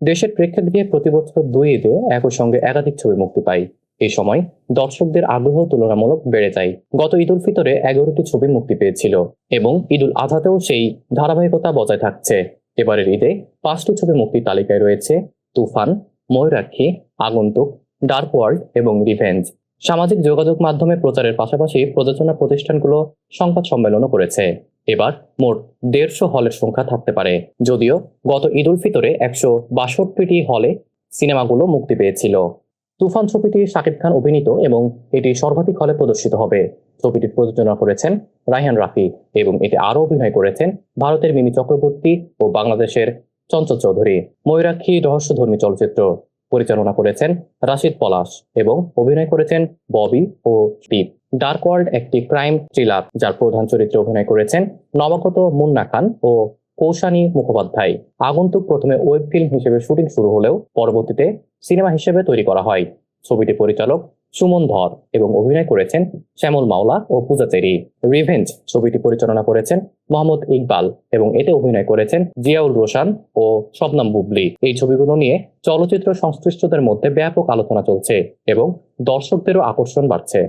দেশের প্রেক্ষাগৃহে প্রতি বছর দুই ঈদে একই সঙ্গে একাধিক ছবি মুক্তি পায়। এই সময় দর্শকদের আগ্রহ তুলনামূলক বেড়ে যায়। গত ঈদ উল ফিতরে এগারোটি ছবি মুক্তি পেয়েছিল এবং ঈদ উল আজহাতেও সেই ধারাবাহিকতা বজায় থাকছে। এবারের ঈদে পাঁচটি ছবি মুক্তির তালিকায় রয়েছে তুফান, ময়ূরাক্ষী, আগন্তুক, ডার্ক ওয়ার্ল্ড এবং রিভেঞ্জ। সামাজিক যোগাযোগ মাধ্যমে প্রচারের পাশাপাশি প্রযোজনা প্রতিষ্ঠানগুলো সংবাদ সম্মেলনও করেছে। এবার মোট দেড়শো হলের সংখ্যা থাকতে পারে। যদিও গত ঈদ উল ফিতরে একশো বাষট্টিটি হলে সিনেমাগুলো মুক্তি পেয়েছিল। তুফান ছবিটি শাকিব খান অভিনীত এবং এটি সর্বাধিক হলে প্রদর্শিত হবে। ছবিটি প্রযোজনা করেছেন রায়হান রাফি এবং এতে আরও অভিনয় করেছেন ভারতের মিমি চক্রবর্তী ও বাংলাদেশের চঞ্চল চৌধুরী। ময়ূরাক্ষী রহস্যধর্মী চলচ্চিত্র পরিচালনা করেছেন রাশিদ পলাশ এবং অভিনয় করেছেন ববি ও স্টিভ ডার্ক ওয়ার্ল্ড একটি ক্রাইম থ্রিলার যার প্রধান চরিত্রে অভিনয় করেছেন নবাগত মুন্না খান ও কৌশানী মুখোপাধ্যায়। আগন্তুক প্রথমে ওয়েব ফিল্ম হিসেবে শুটিং শুরু হলেও পরবর্তীতে সিনেমা হিসেবে তৈরি করা হয়। ছবিটি পরিচালক সুমন ধর এবং অভিনয় করেছেন শ্যামল মাওলা ও পূজা চেরি। রিভেঞ্জ ছবিটি পরিচালনা করেছেন মোহাম্মদ ইকবাল এবং এতে অভিনয় করেছেন জিয়াউল রোশান ও শবনাম বুবলি। এই ছবিগুলো নিয়ে চলচ্চিত্র সংশ্লিষ্টদের মধ্যে ব্যাপক আলোচনা চলছে এবং দর্শকদেরও আকর্ষণ বাড়ছে।